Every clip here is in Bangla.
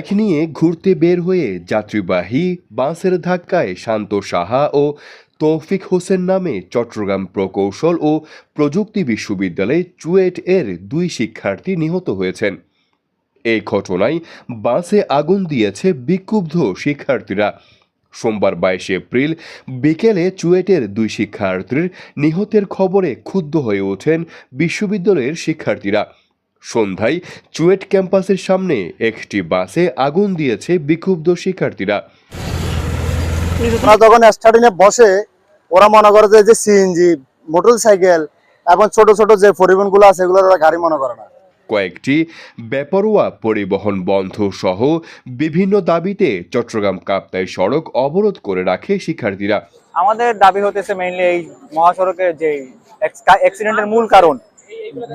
বাইক নিয়ে ঘুরতে বের হয়ে যাত্রীবাহী বাসের ধাক্কায় শান্ত সাহা ও তৌফিক হোসেন নামে চট্টগ্রাম প্রকৌশল ও প্রযুক্তি বিশ্ববিদ্যালয়ে চুয়েট এর দুই শিক্ষার্থী নিহত হয়েছেন। এই ঘটনায় বাসে আগুন দিয়েছে বিক্ষুব্ধ শিক্ষার্থীরা। সোমবার বাইশে এপ্রিল বিকেলে চুয়েটের দুই শিক্ষার্থীর নিহতের খবরে ক্ষুব্ধ হয়ে ওঠেন বিশ্ববিদ্যালয়ের শিক্ষার্থীরা। সন্ধ্যায় চুয়েট ক্যাম্পাসের সামনে একটি বাসে আগুন দিয়েছে বিক্ষুব্ধ শিক্ষার্থীরা। যখন স্টার্টিংয়ে বসে ওরা মনে করে যে যে সিএনজি মোটর সাইকেল এবং ছোট ছোট যে পরিবহনগুলো আছে এগুলো ওরা গাড়ি মনে করে না। কয়েকটি বেপরোয়া পরিবহন বন্ধ সহ বিভিন্ন দাবিতে চট্টগ্রাম কাপ্তাই সড়ক অবরোধ করে রাখে শিক্ষার্থীরা। আমাদের দাবি হতেছে মেইনলি এই মহাসড়কের যে অ্যাক্সিডেন্টের মূল কারণ।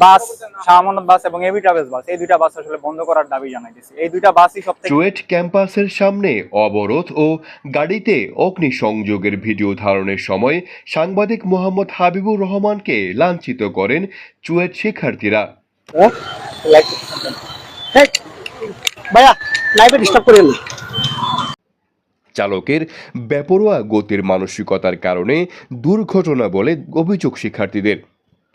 বাস শাহমানত বাস এবং এবি ট্রাভেলস বাস এই দুইটা বাস আসলে বন্ধ করার দাবি জানাইতেছি। এই দুইটা বাসই সব থেকে চুয়েট ক্যাম্পাসের সামনে অবরোধ ও গাড়িতে অগ্নিসংযোগের ভিডিও ধারণের সময় সাংবাদিক মোহাম্মদ হাবিবুর রহমানকে লাঞ্ছিত করেন চুয়েট শিক্ষার্থীরা। ভাইয়া লাইভে ডিস্টার্ব করেন চালকের বেপরোয়া গতির মানসিকতার কারণে দুর্ঘটনা বলে অভিযোগ শিক্ষার্থীদের।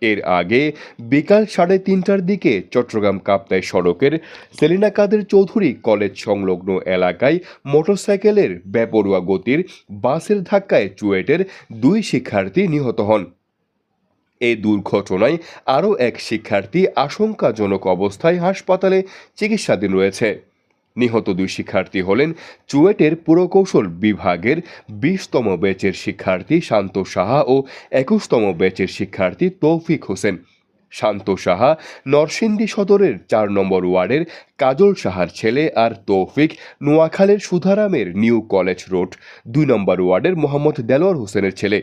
এর আগে বিকাল সাড়ে তিনটার দিকে চট্টগ্রাম কাপ্তাই সড়কের সেলিনা কাদের চৌধুরী কলেজ সংলগ্ন এলাকায় মোটরসাইকেলের বেপরোয়া গতির বাসের ধাক্কায় চুয়েটের দুই শিক্ষার্থী নিহত হন। এই দুর্ঘটনায় আরও এক শিক্ষার্থী আশঙ্কাজনক অবস্থায় হাসপাতালে চিকিৎসাধীন রয়েছে। নিহত দুই শিক্ষার্থী হলেন চুয়েটের পুরকৌশল বিভাগের বিশতম ব্যাচের শিক্ষার্থী শান্ত সাহা ও একুশতম ব্যাচের শিক্ষার্থী তৌফিক হোসেন। শান্ত সাহা নরসিংদী সদরের চার নম্বর ওয়ার্ডের কাজল সাহার ছেলে আর তৌফিক নোয়াখালের সুধারামের নিউ কলেজ রোড দুই নম্বর ওয়ার্ডের মোহাম্মদ দেলোয়ার হোসেনের ছেলে।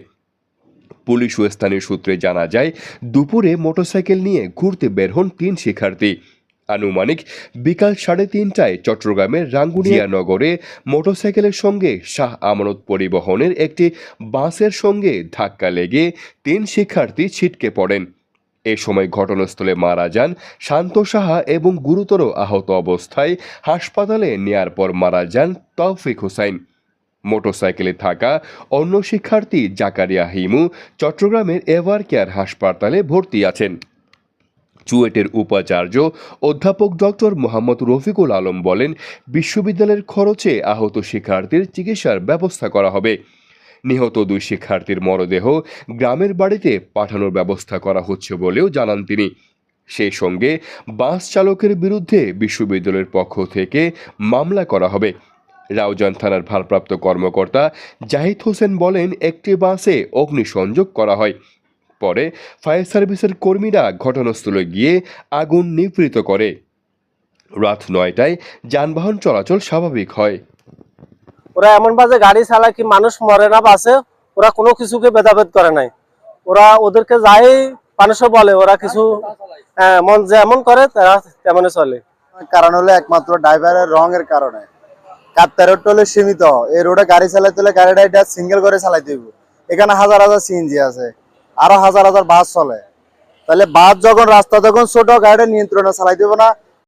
পুলিশ ও স্থানীয় সূত্রে জানা যায়, দুপুরে মোটরসাইকেল নিয়ে ঘুরতে বের হন তিন শিক্ষার্থী। আনুমানিক বিকাল সাড়ে তিনটায় চট্টগ্রামের রাঙ্গুনিয়া নগরে মোটরসাইকেলের সঙ্গে শাহ আমানত পরিবহনের একটি বাসের সঙ্গে ধাক্কা লেগে তিন শিক্ষার্থী ছিটকে পড়েন। এ সময় ঘটনাস্থলে মারা যান শান্ত সাহা এবং গুরুতর আহত অবস্থায় হাসপাতালে নেয়ার পর মারা যান তৌফিক হুসাইন। মোটরসাইকেলে থাকা অন্য শিক্ষার্থী জাকারিয়া হিমু চট্টগ্রামের এভার কেয়ার হাসপাতালে ভর্তি আছেন। চুয়েটের উপাচার্য অধ্যাপক ডক্টর মোহাম্মদ রফিকুল আলম বলেন, বিশ্ববিদ্যালয়ের খরচে আহত শিক্ষার্থীর চিকিৎসার ব্যবস্থা করা হবে। নিহত দুই শিক্ষার্থীর মরদেহ গ্রামের বাড়িতে পাঠানোর ব্যবস্থা করা হচ্ছে বলেও জানান তিনি। সেই সঙ্গে বাস চালকের বিরুদ্ধে বিশ্ববিদ্যালয়ের পক্ষ থেকে মামলা করা হবে। রাউজান থানার ভারপ্রাপ্ত কর্মকর্তা জাহিদ হোসেন বলেন, একটি বাসে অগ্নিসংযোগ করা হয়। পরে ফায়ার সার্ভিসের কর্মীরা ঘটনাস্থলে গিয়ে আগুন নিবৃত করে। রাত নয়টায় যানবাহন চলাচল স্বাভাবিক হয়। ওরা এমন বাজে গাড়ি চালায় কি মানুষ মরে না বাসে ওরা কোনো কিছুকে ভেদাভেদ করে নাই। ওরা ওদেরকে যাই মানুষও বলে ওরা কিছু হ্যাঁ, মন যেমন করে তারা তেমনই চলে। কারণ হলো একমাত্র ড্রাইভারের রঙের কারণে। কাপ্তাই রোডটা হলো সীমিত এই রোডে গাড়ি চালাইতে হলে গাড়িটা এটা সিঙ্গেল করে চালাইতে হইব। এখানে হাজার হাজার সিএনজি আছে। আরও হাজার হাজার বাস চলে। তাহলে বাস যখন রাস্তা যখন ছোট গাড়ি নিয়ন্ত্রণে চালাই দিব না।